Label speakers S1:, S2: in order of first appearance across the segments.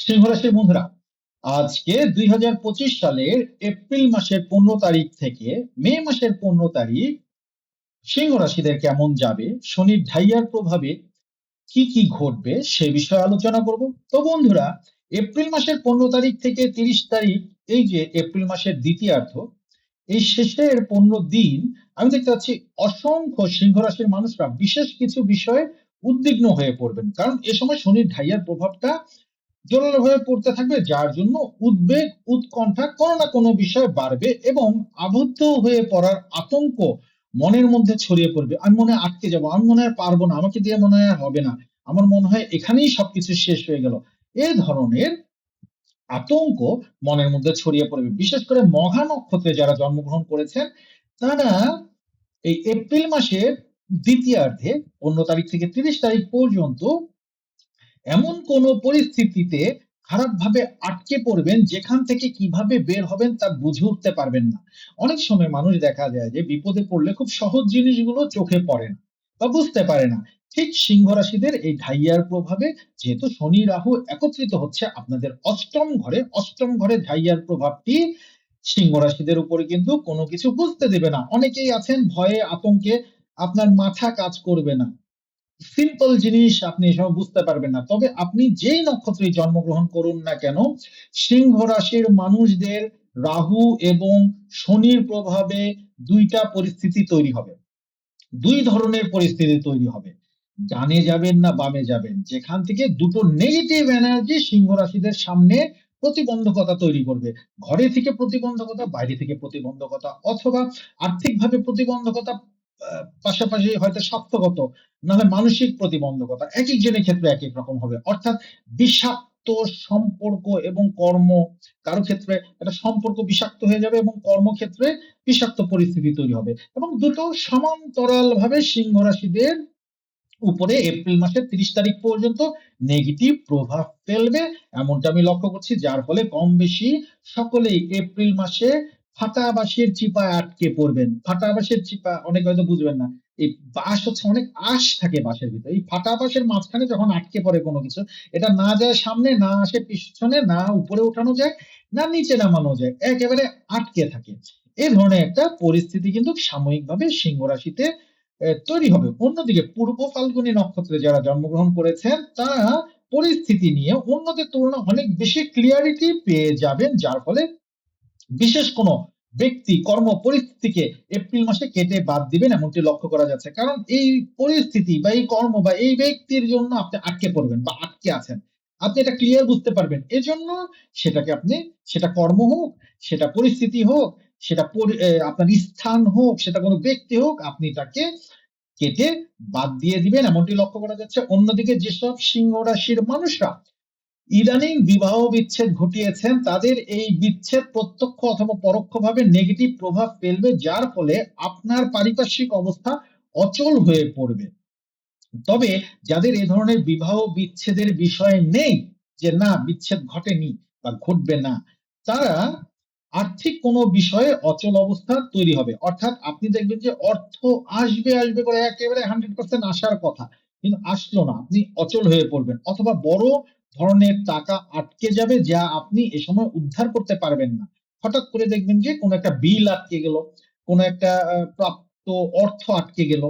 S1: সিংহ রাশির বন্ধুরা, আজকে দুই হাজার পঁচিশ সালের এপ্রিল মাসের পনেরো তারিখ থেকে মে মাসের পনেরো তারিখ সিংহ রাশিদের কেমন যাবে, শনির ঢাইয়ার প্রভাবে কি কি ঘটবে সে বিষয়ে আলোচনা করব। তো বন্ধুরা, এপ্রিল মাসের পনেরো তারিখ থেকে তিরিশ তারিখ, এই যে এপ্রিল মাসের দ্বিতীয়ার্ধ, এই শেষের পনেরো দিন, আমি দেখতে পাচ্ছি অসংখ্য সিংহ রাশির মানুষরা বিশেষ কিছু বিষয়ে উদ্বিগ্ন হয়ে পড়বেন। কারণ এ সময় শনির ঢাইয়ার প্রভাবটা জোরালোভাবে পড়তে থাকবে, যার জন্য উদ্বেগ, উৎকণ্ঠা কোনো না কোনো বিষয় বাড়বে এবং আবদ্ধ হয়ে পড়ার আতঙ্ক মনের মধ্যে ছড়িয়ে পড়বে। আমি মনে আটকে যাব, আমি মনে হয় পারব না, আমাকে দিয়ে মনে হয় হবে না। আমার মনে হয় এখানেই সবকিছু শেষ হয়ে গেল। এ ধরনের আতঙ্ক মনের মধ্যে ছড়িয়ে পড়বে। বিশেষ করে মঘা নক্ষত্রে যারা জন্মগ্রহণ করেছেন, তারা এই এপ্রিল মাসের দ্বিতীয়ার্ধে, পনেরো তারিখ থেকে তিরিশ তারিখ পর্যন্ত এমন কোন পরিস্থিতিতে খারাপভাবে আটকে পড়বেন যেখান থেকে কীভাবে বের হবেন তা বুঝে উঠতে পারবেন না। অনেক সময় মানুষ দেখা যায় যে বিপদে পড়লে খুব সহজ জিনিসগুলো চোখে পড়ে না বা বুঝতে পারে না। ঠিক সিংহ রাশিদের এই ঢাইয়ার প্রভাবে যেহেতু শনি রাহু একত্রিত হচ্ছে, আপনাদের অষ্টম ঘরে অষ্টম ঘরে ঢাইয়ার প্রভাবটি সিংহ রাশিদের উপরে কিন্তু কোনো কিছু বুঝতে দেবে না। অনেকেই আছেন ভয়ে, আতঙ্কে, আপনার মাথা কাজ করবে না। সিম্পল জিনিস আপনি এসব বুঝতে পারবেন না। তবে আপনি যেই নক্ষত্রে জন্মগ্রহণ করুন না কেন, সিংহ রাশির মানুষদের রাহু এবং শনির প্রভাবে দুইটা পরিস্থিতি তৈরি হবে। দুই ধরনের পরিস্থিতি তৈরি হবে। ডানে যাবেন না বামে যাবেন। যেখান থেকে দুটো নেগেটিভ এনার্জি সিংহ রাশিদের সামনে প্রতিবন্ধকতা তৈরি করবে। ঘরে থেকে প্রতিবন্ধকতা, বাইরে থেকে প্রতিবন্ধকতা অথবা আর্থিকভাবে প্রতিবন্ধকতা পাশাপাশি হয়তো স্বাস্থ্যগত নাহলে মানসিক প্রতিবন্ধকতা এক একজনের ক্ষেত্রে এক এক রকম হবে। অর্থাৎ বিষাক্ত সম্পর্ক এবং কর্ম কারও ক্ষেত্রে একটা সম্পর্ক বিষাক্ত হয়ে যাবে এবং কর্মক্ষেত্রে বিষাক্ত পরিস্থিতি তৈরি হবে। এবং দুটো সমান্তরাল ভাবে সিংহ রাশিদের উপরে এপ্রিল মাসের তিরিশ তারিখ পর্যন্ত নেগেটিভ প্রভাব ফেলবে, এমনটা আমি লক্ষ্য করছি, যার ফলে কম বেশি সকলেই এপ্রিল মাসে ফাটা বাঁশের চিপায় আটকে পড়বেন। ফাটা বাঁশের চিপা অনেক হয়তো বুঝবেন না। এই বাঁশ হচ্ছে অনেক আশ থাকে বাঁশের ভিতরে। এই ফাটা বাঁশের মাঝখানে যখন আটকে পড়ে কোনো কিছু, এটা না যায় সামনে, না আসে পিছনে, না উপরে উঠানো যায়, না নিচে নামানো যায়, একেবারে আটকে থাকে। এই ধরনের একটা পরিস্থিতি কিন্তু সাময়িকভাবে সিংহ রাশিতে তৈরি হবে। অন্যদিকে পূর্ব ফাল্গুনী নক্ষত্রে যারা জন্মগ্রহণ করেছেন, তারা পরিস্থিতি নিয়ে অন্যদের তুলনায় অনেক বেশি ক্লিয়ারিটি পেয়ে যাবেন, যার ফলে বিশেষ কোনো ব্যক্তি কর্ম পরিস্থিতিকে এপ্রিল মাসে কেটে বাদ দিবেন এমনটি লক্ষ্য করা যাচ্ছে। কারণ এই পরিস্থিতি বা এই কর্ম বা এই ব্যক্তির জন্য আপনি আটকে পড়বেন বা আটকে আছেন। আপনি এটা ক্লিয়ার বুঝতে পারবেন। এজন্য সেটাকে আপনি, সেটা কর্ম হোক, সেটা পরিস্থিতি হোক, সেটা আপনার স্থান হোক, সেটা কোনো ব্যক্তি হোক, আপনি তাকে কেটে বাদ দিয়ে দিবেন এমনটি লক্ষ্য করা যাচ্ছে। অন্যদিকে যেসব সিংহ রাশির মানুষরা ইদানিং বিবাহ বিচ্ছেদ ঘটিয়েছেন, তাদের এই বিচ্ছেদ প্রত্যক্ষ অথবা পরোক্ষভাবে নেগেটিভ প্রভাব ফেলবে, যার ফলে আপনার পারিপার্শ্বিক অবস্থা অচল হয়ে পড়বে। তবে যাদের এ ধরনের বিবাহ বিচ্ছেদের বিষয় নেই, যে না, বিচ্ছেদ ঘটেনি বা ঘটবে না, তারা আর্থিক কোনো বিষয়ে অচল অবস্থা তৈরি হবে। অর্থাৎ আপনি দেখবেন যে অর্থ আসবে আসবে করে একেবারে হান্ড্রেড পার্সেন্ট আসার কথা, কিন্তু আসলো না। আপনি অচল হয়ে পড়বেন। অথবা বড় ধরনের টাকা আটকে যাবে যা আপনি এ সময় উদ্ধার করতে পারবেন না। হঠাৎ করে দেখবেন যে কোনো একটা বিল আটকে গেল, কোনো একটা প্রাপ্ত অর্থ আটকে গেল,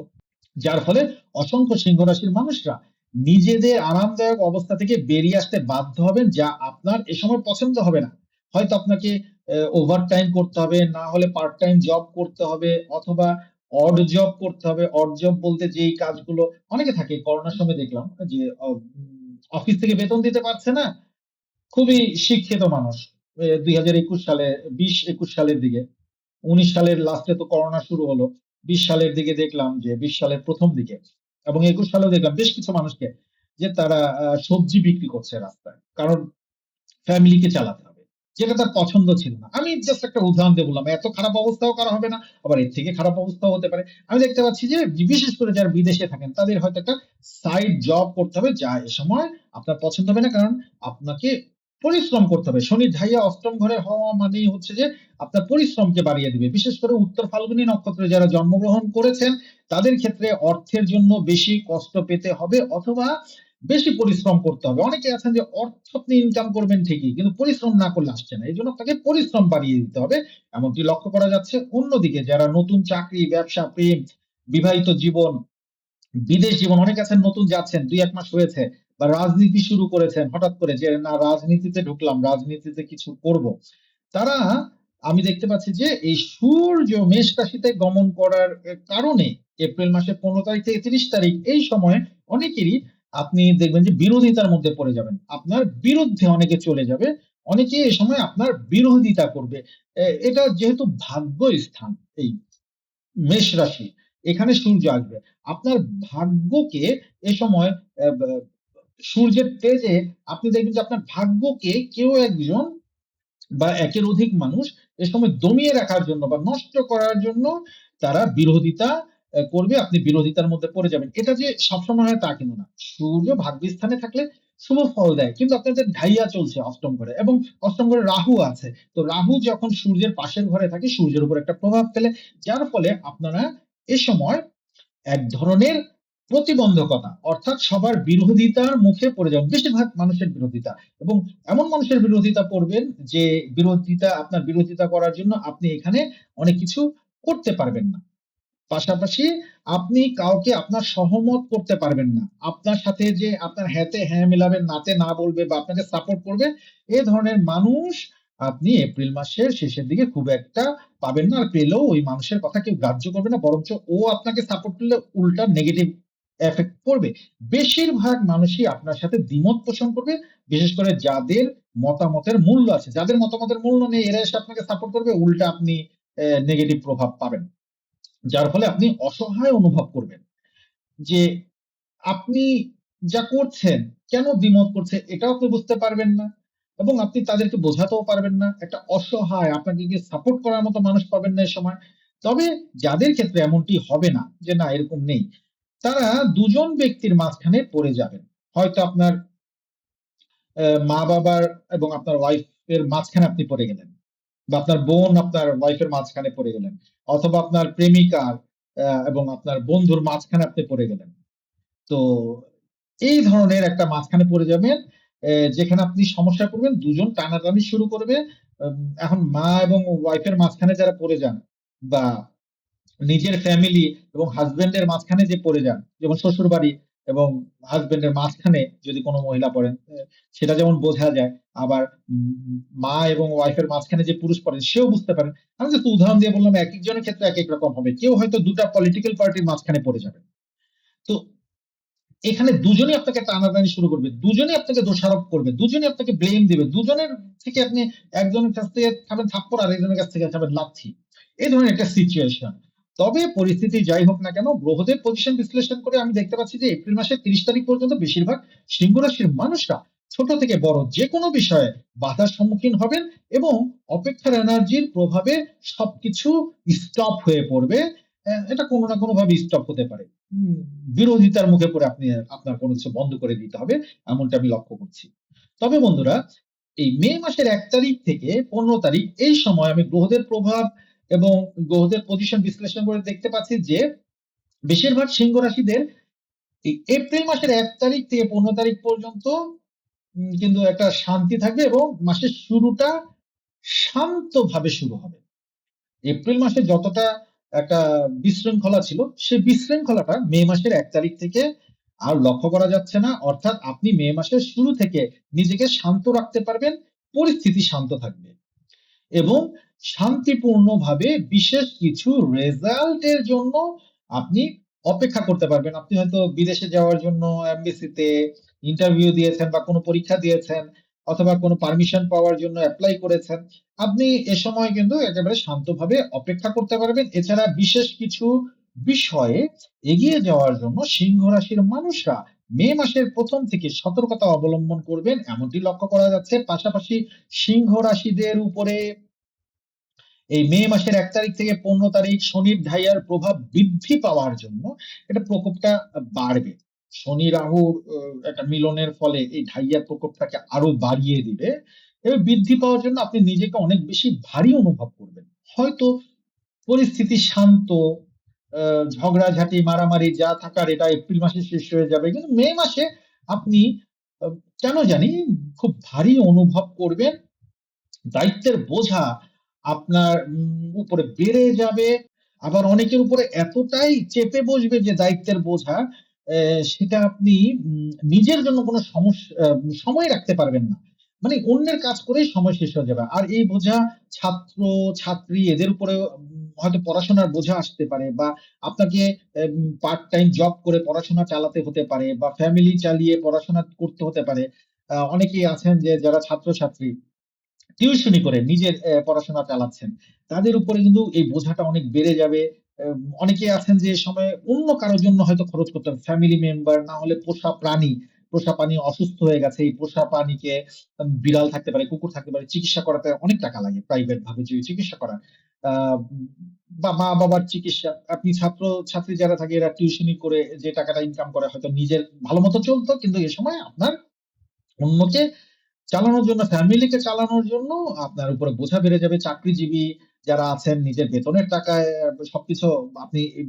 S1: যার ফলে অসংখ্য সিংহ রাশির মানুষরা নিজেদের আরামদায়ক অবস্থা থেকে বেরিয়ে আসতে বাধ্য হবেন যা আপনার এ সময় পছন্দ হবে না। হয়তো আপনাকে ওভার টাইম করতে হবে, না হলে পার্ট টাইম জব করতে হবে, অথবা অড জব করতে হবে। অড জব বলতে যেই কাজগুলো অনেকে থাকে, করোনার সময় দেখলাম যে অফিস থেকে বেতন দিতে পারছে না, খুবই শিক্ষিত মানুষ। দুই হাজার একুশ সালে, বিশ একুশ সালের দিকে, উনিশ সালের লাস্টে তো করোনা শুরু হলো, বিশ সালের দিকে দেখলাম যে, বিশ সালের প্রথম দিকে, এবং একুশ সালে দেখলাম বেশ কিছু মানুষকে যে তারা সবজি বিক্রি করছে রাস্তায়, কারণ ফ্যামিলিকে চালাতে যেটা তার পছন্দ ছিল না। আমি জাস্ট একটা উদাহরণ দিয়ে বললাম, এত খারাপ অবস্থাও করা হবে না, আবার এর থেকে খারাপ অবস্থাও হতে পারে। আমি দেখতে পাচ্ছি যে, বিশেষ করে যারা বিদেশে থাকেন, তাদের হয়তো একটা সাইড জব করতে হবে যা এ সময় আপনার পছন্দ হবে না, কারণ আপনাকে পরিশ্রম করতে হবে। শনি ঢাইয়া অষ্টম ঘরে হওয়া মানেই হচ্ছে যে, আপনার পরিশ্রমকে বাড়িয়ে দিবে। বিশেষ করে উত্তর ফাল্গুনী নক্ষত্রে যারা জন্মগ্রহণ করেছেন, তাদের ক্ষেত্রে অর্থের জন্য বেশি কষ্ট পেতে হবে অথবা বেশি পরিশ্রম করতে হবে। অনেকে আছেন যে অর্থ আপনি ইনকাম করবেন ঠিকই কিন্তু পরিশ্রম না করলে আসছে না। এজন্য আপনাকে পরিশ্রম বাড়িয়ে দিতে হবে। এমনটি লক্ষ্য করা যাচ্ছে। অন্যদিকে যারা নতুন চাকরি, ব্যবসা, প্রেম, বিবাহিত জীবন, বিদেশ জীবন অনেকে আছেন নতুন যাচ্ছেন ২-১ মাস হয়েছে বা রাজনীতি শুরু করেছেন হঠাৎ করে যে না রাজনীতিতে ঢুকলাম, রাজনীতিতে কিছু করব। তারা আমি দেখতে পাচ্ছি যে এই সূর্য মেষ রাশিতে গমন করার কারণে এপ্রিল মাসের ১৫ তারিখ থেকে ৩০ তারিখ এই সময়ে অনেকেরই আপনি দেখবেন যে বিরোধিতার মধ্যে পড়ে যাবেন। আপনার বিরুদ্ধে অনেকে চলে যাবে। অনেকে এ সময় আপনার বিরোধিতা করবে। এটা যেহেতু ভাগ্য স্থান এই মেষ রাশি, এখানে সূর্য আসবে। আপনার ভাগ্যকে এ সময় সূর্যের তেজে আপনি দেখবেন যে আপনার ভাগ্যকে কেউ একজন বা একের অধিক মানুষ এ সময় দমিয়ে রাখার জন্য বা নষ্ট করার জন্য তারা বিরোধিতা করবে। আপনি বিরোধিতার মধ্যে পড়ে যাবেন। এটা যে সবসময় হয় তা কিন্তু না। সূর্য ভাগ্যস্থানে থাকলে শুভ ফল দেয়। কিন্তু আপনাদের ঢাইয়া চলছে অষ্টম ঘরে এবং অষ্টম ঘরে রাহু আছে। তো রাহু যখন সূর্যের পাশের ঘরে থাকে, সূর্যের উপর একটা প্রভাব ফেলে। যার ফলে আপনারা এ সময় এক ধরনের প্রতিবন্ধকতা, অর্থাৎ সবার বিরোধিতার মুখে পড়ে যাবেন। বেশিরভাগ মানুষের বিরোধিতা এবং এমন মানুষের বিরোধিতা পড়বেন যে বিরোধিতা, আপনার বিরোধিতা করার জন্য আপনি এখানে অনেক কিছু করতে পারবেন না। পাশাপাশি আপনি কাউকে আপনার সহমত করতে পারবেন না। আপনার সাথে যে আপনার হ্যাঁতে হ্যাঁ মিলাবে, নাতে না বলবে বা আপনাকে সাপোর্ট করবে, এ ধরনের মানুষ আপনি এপ্রিল মাসের শেষের দিকে খুব একটা পাবেন না। আর পেলেও ওই মানুষের কথা কেউ গ্রাহ্য করবে না। বরঞ্চ ও আপনাকে সাপোর্ট করলে উল্টা নেগেটিভ এফেক্ট পড়বে। বেশিরভাগ মানুষই আপনার সাথে দ্বিমত পোষণ করবে। বিশেষ করে যাদের মতামতের মূল্য আছে। যাদের মতামতের মূল্য নেই এরা এসে আপনাকে সাপোর্ট করবে। উল্টা আপনি নেগেটিভ প্রভাব পাবেন। যার ফলে আপনি অসহায় অনুভব করবেন। যে আপনি যা করছেন, কেন দ্বিমত করছে এটাও আপনি বুঝতে পারবেন না এবং আপনি তাদেরকে বোঝাতেও পারবেন না। একটা অসহায় আপনাকে গিয়ে সাপোর্ট করার মতো মানুষ পাবেন না এ সময়। তবে যাদের ক্ষেত্রে এমনটি হবে না যে না এরকম নেই, তারা দুজন ব্যক্তির মাঝখানে পড়ে যাবেন। হয়তো আপনার অ্যা মা-বাবার এবং আপনার ওয়াইফ এর মাঝখানে আপনি পড়ে গেলেন। বা আপনার বোন আপনার ওয়াইফের মাঝখানে পড়ে গেলেন। অথবা আপনার প্রেমিকার এবং আপনার বন্ধুর মাঝখানে আপনি পড়ে গেলেন। তো এই ধরনের একটা মাঝখানে পড়ে যাবেন যেখানে আপনি সমস্যা করবেন দুজন টানাটানি শুরু করবে। এখন মা এবং ওয়াইফের মাঝখানে যারা পড়ে যান বা নিজের ফ্যামিলি এবং হাসব্যান্ড এর মাঝখানে যে পড়ে যান, যেমন শ্বশুরবাড়ি এবং হাসব্যান্ড এর মাঝখানে যদি কোন মহিলা পড়েন, সেটা যেমন বোঝা যায়। আবার মা এবং ওয়াইফ এর মাঝখানে যে পুরুষ পড়েন সেও বুঝতে পারেন। আমি জাস্ট উদাহরণ দিয়ে বললাম একেকজনের ক্ষেত্রে একেক রকম হবে। কেউ হয়তো ২ টা পলিটিক্যাল পার্টির মাঝখানে পড়ে যাবেন। তো এখানে দুজনেই আপনাকে টানাটানি শুরু করবে। দুজনেই আপনাকে দোষারোপ করবে। দুজনেই আপনাকে ব্লেম দিবে। দুজনের থেকে আপনি একজনের কাছ থেকে খাবেন থাপ্পড় আর একজনের কাছ থেকে খাবেন লাথি। এই ধরনের একটা সিচুয়েশন। তবে পরিস্থিতি যাই হোক না কেন, গ্রহদের পজিশন বিশ্লেষণ করে আমি দেখতে পাচ্ছি যে এপ্রিল মাসের ৩০ তারিখ পর্যন্ত বেশিরভাগ সিংহ রাশির মানুষরা ছোট থেকে বড় যেকোনো বিষয়ে বাধার সম্মুখীন হবেন এবং অপেক্ষার এনার্জির প্রভাবে সবকিছু স্টপ হয়ে পড়বে। এটা কোনো না কোনভাবে স্টপ হতে পারে। বিরোধিতার মুখে পড়ে আপনি, আপনার কোন কিছু বন্ধ করে দিতে হবে। এমনটা আমি লক্ষ্য করছি। তবে বন্ধুরা, এই মে মাসের এক তারিখ থেকে ১৫ তারিখ এই সময় আমি গ্রহদের প্রভাব এবং গ্রহদের পজিশন বিশ্লেষণ করে দেখতে পাচ্ছি যে বেশিরভাগ সিংহ রাশিদের এপ্রিল মাসের ১ তারিখ থেকে ১৫ তারিখ পর্যন্ত কিন্তু একটা শান্তি থাকবে এবং মাসের শুরুটা শান্তভাবে শুরু হবে। এপ্রিল মাসে যতটা একটা বিশৃঙ্খলা ছিল, সে বিশৃঙ্খলাটা মে মাসের এক তারিখ থেকে আর লক্ষ্য করা যাচ্ছে না। অর্থাৎ আপনি মে মাসের শুরু থেকে নিজেকে শান্ত রাখতে পারবেন, পরিস্থিতি শান্ত থাকবে। এবং শান্তিপূর্ণভাবে বিশেষ কিছু রেজাল্ট এর জন্য আপনি অপেক্ষা করতে পারবেন। আপনি হয়তো বিদেশে যাওয়ার জন্য এমবাসিতে ইন্টারভিউ দিয়েছেন বা কোন পরীক্ষা দিয়েছেন অথবা কোনো পারমিশন পাওয়ার জন্য অ্যাপ্লাই করেছেন। আপনি এ সময় কিন্তু একেবারে শান্তভাবে অপেক্ষা করতে পারবেন। এছাড়া বিশেষ কিছু বিষয়ে এগিয়ে যাওয়ার জন্য সিংহ রাশির মানুষরা মে মাসের প্রথম থেকে সতর্কতা অবলম্বন করবেন, এমনটি লক্ষ্য করা যাচ্ছে। পাশাপাশি সিংহ রাশিদের উপরে এই মে মাসের এক তারিখ থেকে ১৫ তারিখ শনির ঢাইয়ার প্রভাব বৃদ্ধি পাওয়ার জন্য এটা প্রকোপটা বাড়বে। শনি রাহুর একটা মিলনের ফলে এই ঢাইয়ার প্রকোপটাকে আরও বাড়িয়ে দিবে। এবং বৃদ্ধি পাওয়ার জন্য আপনি নিজেকে অনেক বেশি ভারী অনুভব করবেন। হয়তো পরিস্থিতি শান্ত, ঝগড়াঝাটি, মারামারি যা থাকার এটা এপ্রিল মাসে শেষ হয়ে যাবে। কিন্তু মে মাসে আপনি কেন জানি খুব ভারী অনুভব করবেন। দায়িত্বের বোঝা আপনার উপরে বেড়ে যাবে। আবার অনেকের উপরে এতটাই চেপে বসবে যে দায়িত্বের বোঝা সেটা আপনি নিজের জন্য কোন সমস আ সময় রাখতে পারবেন না। মানে অন্যের কাজ করেই সময় শেষ হয়ে যাবে। আর এই বোঝা ছাত্র-ছাত্রী এদের উপরেও, উম, হয়তো পড়াশোনার বোঝা আসতে পারে বা আপনাকে পার্ট টাইম জব করে পড়াশোনা চালাতে হতে পারে বা ফ্যামিলি চালিয়ে পড়াশোনা করতে হতে পারে। অনেকেই আছেন যে যারা ছাত্র-ছাত্রী টিউশনি করে নিজের পড়াশোনা চালাচ্ছেন। তাদের উপরে কিন্তু এই বোঝাটা অনেক বেড়ে যাবে। এম অনেকেই আছেন যে সময়ে অন্য কারও জন্য হয়তো খরচ করতে হবে। ফ্যামিলি মেম্বার না হলে পোষা প্রাণী, পোষা প্রাণী অসুস্থ হয়ে গেছে। এই পোষা প্রাণীকে বিড়াল থাকতে পারে, কুকুর থাকতে পারে। চিকিৎসা করাতে অনেক টাকা লাগে প্রাইভেট ভাবে যদি চিকিৎসা করান। আ বা মা-বাবার চিকিৎসা। আপনি ছাত্র-ছাত্রী যারা থাকে এরা টিউশনি করে যে টাকাটা ইনকাম করে হয়তো নিজের ভালো মতো চলতো কিন্তু এ সময় আপনার অন্যকে চালানোর জন্য, ফ্যামিলিকে চালানোর জন্য আপনার উপরে বোঝা বেড়ে যাবে। চাকরিজীবী যারা আছেন নিজের বেতনের টাকায় সবকিছু আপনি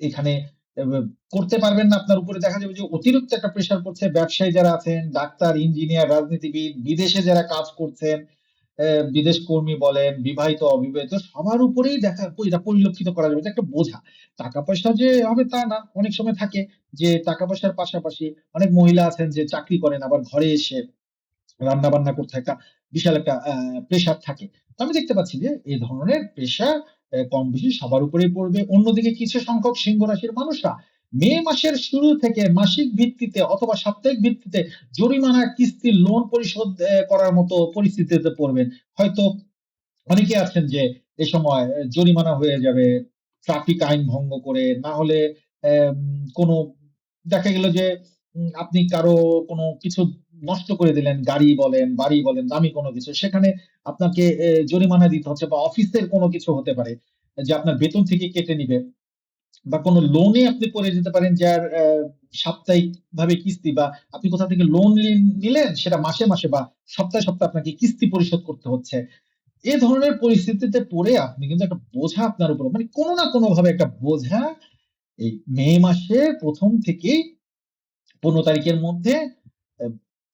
S1: এখানে করতে পারবেন না। আপনার উপরে দেখা যাবে যে অতিরিক্ত একটা প্রেশার পড়ছে। ব্যবসায়ী যারা আছেন, ডাক্তার, ইঞ্জিনিয়ার, রাজনীতিবিদ, বিদেশে যারা কাজ করছেন, বিদেশ কর্মী বলেন, বিবাহিত, অবিবাহিত সবার উপরেই দেখা এটা পরিলক্ষিত করা যাবে। একটা বোঝা। টাকা-পয়সা যে হবে তা না। অনেক সময় থাকে যে টাকা-পয়সার পাশাপাশি অনেক মহিলা আছেন যে চাকরি করেন আবার ঘরে এসে রান্না-বান্না করতে একটা বিশাল একটা প্রেশার থাকে। তো আমি দেখতে পাচ্ছি যে এ ধরনের প্রেশার কম বেশি সবার উপরেই পড়বে। অন্যদিকে কিছু সংখ্যক সিংহ রাশির মানুষরা মে মাসের শুরু থেকে মাসিক ভিত্তিতে অথবা সাপ্তাহিক ভিত্তিতে জরিমানা, কিস্তি, লোন পরিশোধ করার মতো পরিস্থিতিতে পড়বেন। হয়তো অনেকে আছেন যে এ সময় জরিমানা হয়ে যাবে ট্রাফিক আইন ভঙ্গ করে। না হলে কোন দেখা গেল যে আপনি কারও কোনো কিছু নষ্ট করে দিলেন। গাড়ি বলেন, বাড়ি বলেন, দামি কোন কিছু। সেখানে আপনাকে জরিমানা দিতে হচ্ছে বা অফিসের কোন কিছু হতে পারে। যে আপনার বেতন থেকে কেটে নিবে। বা কোন লোনে আপনি পড়ে যেতে পারেন যার অ্যা সাপ্তাহিকভাবে কিস্তি বা আপনি কোথা থেকে লোন নিলেন সেটা মাসে, মাসে বা সপ্তাহে, সপ্তাহে আপনাকে কিস্তি পরিশোধ করতে হচ্ছে। এ ধরনের পরিস্থিতিতে পড়ে আপনি কিন্তু একটা বোঝা আপনার উপরে মানে কোনো না কোনো ভাবে একটা বোঝা এই মে মাসের ১ম থেকেই ১৫ তারিখের মধ্যে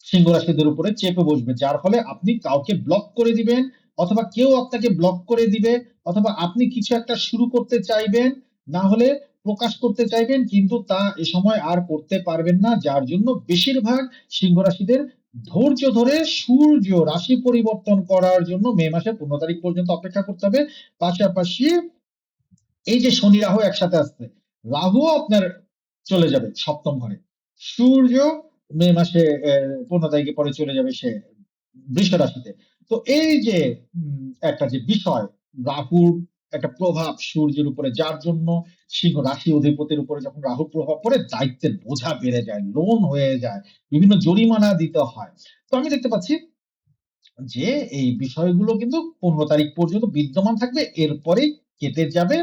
S1: সিংহ রাশিদের উপরে চেপে বসবে। যার ফলে আপনি কাউকে ব্লক করে দিবেন অথবা কেউ আপনাকে ব্লক করে দিবে অথবা আপনি কিছু একটা শুরু করতে চাইবেন, না হলে প্রকাশ করতে চাইবেন কিন্তু তা এ সময় আর করতে পারবেন না। যার জন্য বেশিরভাগ সিংহ রাশিদের ধৈর্য ধরে সূর্য রাশি পরিবর্তন করার জন্য মে মাসের ১৫ তারিখ পর্যন্ত অপেক্ষা করতে হবে। পাশাপাশি এই যে শনি রাহু একসাথে আসছে, রাহু আপনার চলে যাবে সপ্তম ঘরে। সূর্য মে মাসে ১৫ তারিখের পরে চলে যাবে সে বৃষ রাশিতে। তো এই যে একটা যে বিষয় রাহুর একটা প্রভাব সূর্যের উপরে যার জন্য সিংহ রাশি অধিপতির উপরে যখন রাহুর প্রভাব পড়ে দায়িত্বের বোঝা বেড়ে যায়, লোন হয়ে যায়, বিভিন্ন জরিমানা দিতে হয়। তো আমি দেখতে পাচ্ছি যে এই বিষয়গুলো কিন্তু ১৫ তারিখ পর্যন্ত বিদ্যমান থাকবে। এরপরেই কেটে যাবে।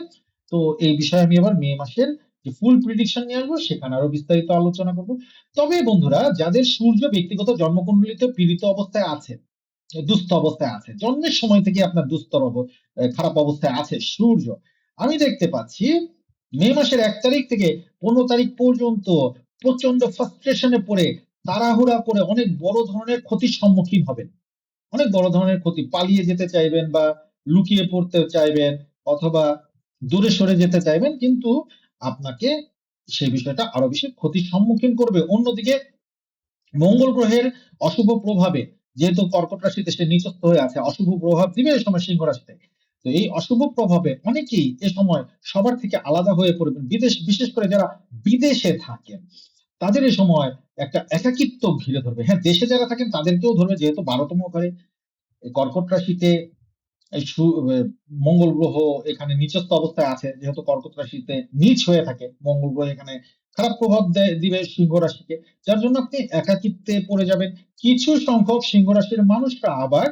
S1: তো এই বিষয়ে আমি আবার মে মাসের যে ফুল প্রেডিকশন নিয়ে আসব সেখানে আরও বিস্তারিত আলোচনা করব। তবে বন্ধুরা যাদের সূর্য ব্যক্তিগত জন্মকুণ্ডলিতে পীড়িত অবস্থায় আছে, দুস্থ অবস্থায় আছে, জন্মের সময় থেকেই আপনার দুস্তর খারাপ অবস্থায় আছে সূর্য। আমি দেখতে পাচ্ছি মে মাসের ১ তারিখ থেকে ১৫ তারিখ পর্যন্ত প্রচণ্ড এ পড়ে তাড়াহুড়া করে অনেক বড় ধরনের ক্ষতির সম্মুখীন হবেন। অনেক বড় ধরনের ক্ষতি। পালিয়ে যেতে চাইবেন বা লুকিয়ে পড়তে চাইবেন অথবা দূরে সরে যেতে চাইবেন। কিন্তু আপনাকে সেই বিষয়টা আরও বেশি ক্ষতির সম্মুখীন করবে। অন্যদিকে মঙ্গল গ্রহের অশুভ প্রভাবে যেহেতু কর্কট রাশিতে সে নিচস্থ হয়ে আছে, অশুভ প্রভাব দিবে এই সময় সিংহ রাশিতে। তো এই অশুভ প্রভাবে অনেকেই এ সময় সবার থেকে আলাদা হয়ে পড়বেন। বিদেশ বিশেষ করে যারা বিদেশে থাকেন, তাদের এ সময় একটা একাকিত্ব ঘিরে ধরবে। হ্যাঁ, দেশে যারা থাকেন তাদেরকেও ধরবে যেহেতু ১২ তম ঘরে কর্কট রাশিতে এই মঙ্গল গ্রহ এখানে নিচস্থ অবস্থায় আছে। যেহেতু কর্কট রাশিতে নীচ হয়ে থাকে, মঙ্গল গ্রহ এখানে খারাপ প্রভাব দিবে সিংহ রাশিকে। যার জন্য আপনি একাকিত্বে পড়ে যাবেন। কিছু সংখ্যক সিংহ রাশির মানুষরা আবার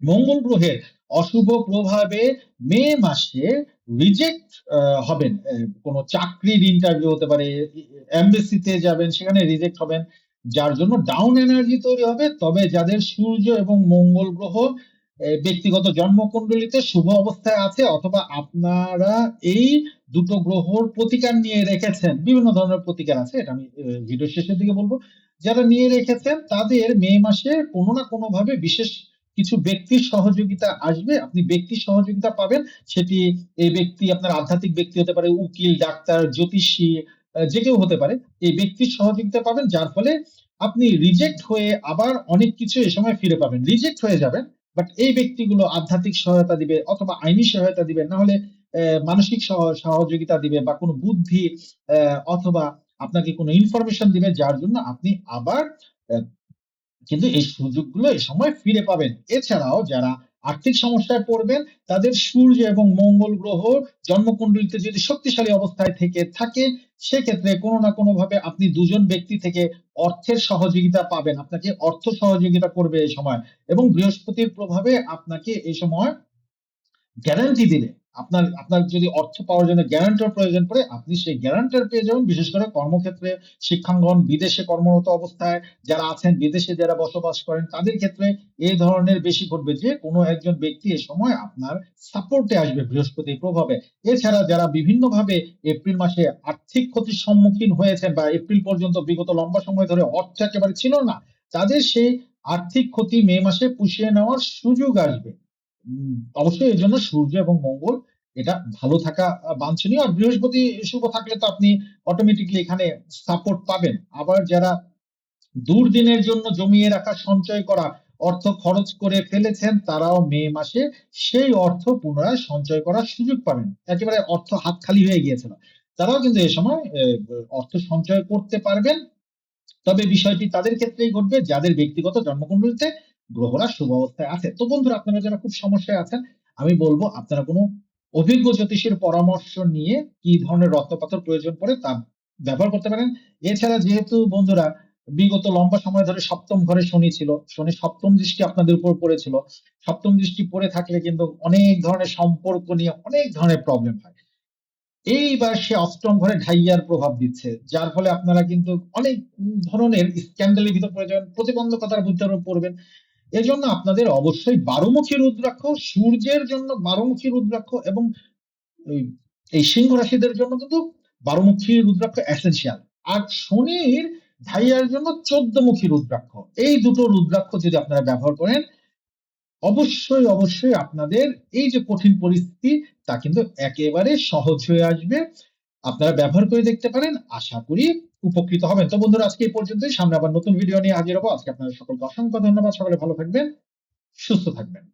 S1: মঙ্গল গ্রহের অশুভ প্রভাবে মে মাসে রিজেক্ট হবেন। কোন চাকরির ইন্টারভিউ হতে পারে, এমবেসিতে যাবেন সেখানে রিজেক্ট হবেন। যার জন্য ডাউন এনার্জি তৈরি হবে। তবে যাদের সূর্য এবং মঙ্গল গ্রহ ব্যক্তিগত জন্মকুণ্ডলিতে শুভ অবস্থায় আছে অথবা আপনারা এই দুটো গ্রহর প্রতিকার নিয়ে রেখেছেন। বিভিন্ন ধরনের প্রতিকার আছে, এটা আমি ভিডিও শেষের দিকে বলব। যারা নিয়ে রেখেছেন, তাদের মে মাসে কোনো না কোনো ভাবে বিশেষ কিছু ব্যক্তির সহযোগিতা আসবে। আপনি ব্যক্তির সহযোগিতা পাবেন, সেটি এই ব্যক্তি, আপনার আধ্যাত্মিক ব্যক্তি হতে পারে, উকিল, ডাক্তার, জ্যোতিষী যে কেউ হতে পারে, এই ব্যক্তির সহযোগিতা পাবেন, যার ফলে আপনি রিজেক্ট হয়ে আবার অনেক কিছু এই সময় ফিরে পাবেন। রিজেক্ট হয়ে যাবেন বাট এই ব্যক্তিগুলো আধ্যাত্মিক সহায়তা দিবে অথবা আইনি সহায়তা দিবে, না হলে মানসিক সহ- সহযোগিতা দিবে বা কোনো বুদ্ধি অথবা আপনাকে কোনো ইনফরমেশন দিবে যার জন্য আপনি আবার কিন্তু এই সুযোগগুলো এই সময় ফিরে পাবেন। এছাড়াও যারা আর্থিক সমস্যায় পড়বেন, তাদের সূর্য এবং মঙ্গল গ্রহ জন্মকুণ্ডলিতে যদি শক্তিশালী অবস্থায় থেকে থাকে, সেক্ষেত্রে কোনো না কোনো ভাবে আপনি দুজন ব্যক্তি থেকে অর্থের সহযোগিতা পাবেন। আপনাকে অর্থ সহযোগিতা করবে এই সময় এবং বৃহস্পতির প্রভাবে আপনাকে এই সময় গ্যারান্টি দিলে আপনার আপনার যদি অর্থ পাওয়ার জন্য গ্যারান্টার প্রয়োজন পড়ে, আপনি সেই গ্যারান্টার পেয়ে যাবেন। বিশেষ করে কর্মক্ষেত্রে শিক্ষাঙ্গন, বিদেশে কর্মরত অবস্থায় যারা আছেন, বিদেশে যারা বসবাস করেন, তাদের ক্ষেত্রে এই ধরনের বেশি ঘটবে যে, কোনো একজন ব্যক্তি এ সময় আপনার সাপোর্টে আসবে বৃহস্পতির প্রভাবে। এছাড়া যারা বিভিন্নভাবে এপ্রিল মাসে আর্থিক ক্ষতির সম্মুখীন হয়েছেন বা এপ্রিল পর্যন্ত বিগত লম্বা সময় ধরে অর্থ একেবারে ছিল না, তাদের সেই আর্থিক ক্ষতি মে মাসে পুষিয়ে নেওয়ার সুযোগ আসবে। অবশ্যই এর জন্য সূর্য এবং মঙ্গল এটা ভালো থাকা বাঞ্ছনীয়। আর বৃহস্পতি শুভ থাকলে তো আপনি অটোমেটিকলি এখানে সাপোর্ট পাবেন। আবার যারা দুর্দিনের জন্য জমিয়ে রাখা, সঞ্চয় করা অর্থ খরচ করে ফেলেছেন, তারাও মে মাসে সেই অর্থ পুনরায় সঞ্চয় করার সুযোগ পাবেন। একেবারে অর্থ হাত খালি হয়ে গিয়েছিল। তারাও কিন্তু এই সময় অর্থ সঞ্চয় করতে পারবেন। তবে বিষয়টি তাদের ক্ষেত্রেই ঘটবে, যাদের ব্যক্তিগত জন্মকুণ্ডলিতে গ্রহরা শুভ অবস্থায় আছে। তো বন্ধুরা, আপনারা যারা খুব সমস্যায় আছেন, আমি বলব আপনারা কোনো অভিজ্ঞ জ্যোতিষীর পরামর্শ নিয়ে কি ধরনের রত্নপাথর প্রয়োজন পড়ে তা ব্যবহার করতে পারেন। এছাড়া যেহেতু বন্ধুরা, বিগত লম্বা সময় ধরে সপ্তম ঘরে শনি ছিল, শনি সপ্তম দৃষ্টি আপনাদের উপর পড়েছিল। সপ্তম দৃষ্টি পড়ে থাকলে কিন্তু অনেক ধরনের সম্পর্ক নিয়ে অনেক ধরনের প্রবলেম হয়। এইবার সে অষ্টম ঘরে ঢাইয়ার প্রভাব দিচ্ছে, যার ফলে আপনারা কিন্তু অনেক ধরনের স্ক্যান্ডালের ভিতর পড়ে যাবেন, প্রতিবন্ধকতার ভিতরে পড়বেন। এজন্য আপনাদের অবশ্যই বারোমুখী রুদ্রাক্ষ, সূর্যের জন্য বারোমুখী রুদ্রাক্ষ এবং এই- সিংহ রাশিদের জন্য কিন্তু বারোমুখী রুদ্রাক্ষ এসেনশিয়াল আর শনির ঢাইয়ার জন্য চোদ্দমুখী রুদ্রাক্ষ। এই দুটো রুদ্রাক্ষ যদি আপনারা ব্যবহার করেন, অবশ্যই অবশ্যই আপনাদের এই যে কঠিন পরিস্থিতি, তা কিন্তু একেবারে সহজ হয়ে আসবে। আপনারা ব্যবহার করে দেখতে পারেন। আশা করি উপকৃত হবেন। তো বন্ধুরা, আজকে এই পর্যন্তই। সামনে আবার নতুন ভিডিও নিয়ে হাজির হব। আজকে আপনাদের সকলকে অসংখ্য ধন্যবাদ। সকলে ভালো থাকবেন, সুস্থ থাকবেন।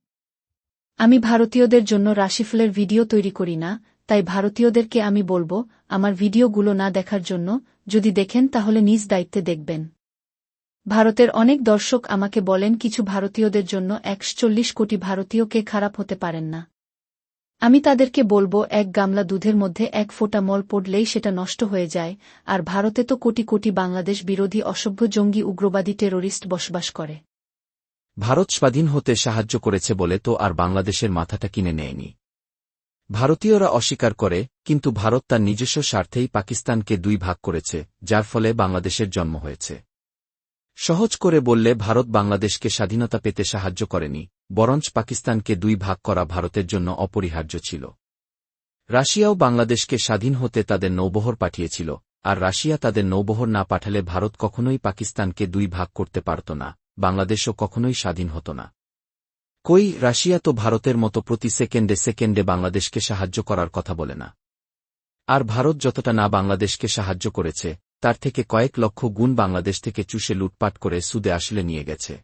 S2: আমি ভারতীয়দের জন্য রাশিফলের ভিডিও তৈরি করি না, তাই ভারতীয়দেরকে আমি বলব, আমার ভিডিওগুলো না দেখার জন্য যদি দেখেন তাহলে নিজ দায়িত্বে দেখবেন। ভারতের অনেক দর্শক আমাকে বলেন, কিছু ভারতীয়দের জন্য একচল্লিশ কোটি ভারতীয়কে খারাপ হতে পারেন না। আমি তাদেরকে বলব, এক গামলা দুধের মধ্যে এক ফোঁটা মল পড়লেই সেটা নষ্ট হয়ে যায়, আর ভারতে তো কোটি কোটি বাংলাদেশ বিরোধী অসভ্য জঙ্গি উগ্রবাদী টেরোরিস্ট বসবাস করে।
S3: ভারত স্বাধীন হতে সাহায্য করেছে বলে তো আর বাংলাদেশের মাথাটা কিনে নেয়নি। ভারতীয়রা অস্বীকার করে, কিন্তু ভারত তার নিজস্ব স্বার্থেই পাকিস্তানকে দুই ভাগ করেছে, যার ফলে বাংলাদেশের জন্ম হয়েছে। সহজ করে বললে, ভারত বাংলাদেশকে স্বাধীনতা পেতে সাহায্য করেনি বরঞ্চ পাকিস্তানকে দুই ভাগ করা ভারতের জন্য অপরিহার্য ছিল। রাশিয়াও বাংলাদেশকে স্বাধীন হতে তাদের নৌবহর পাঠিয়েছিল, আর রাশিয়া তাদের নৌবহর না পাঠালে ভারত কখনোই পাকিস্তানকে দুই ভাগ করতে পারত না, বাংলাদেশও কখনোই স্বাধীন হতো না। কই, রাশিয়া তো ভারতের মতো প্রতি সেকেন্ডে সেকেন্ডে বাংলাদেশকে সাহায্য করার কথা বলে না। আর ভারত যতটা না বাংলাদেশকে সাহায্য করেছে, তার থেকে কয়েক লক্ষ গুণ বাংলাদেশ থেকে চুষে লুটপাট করে সুদে আসলে নিয়ে গেছে।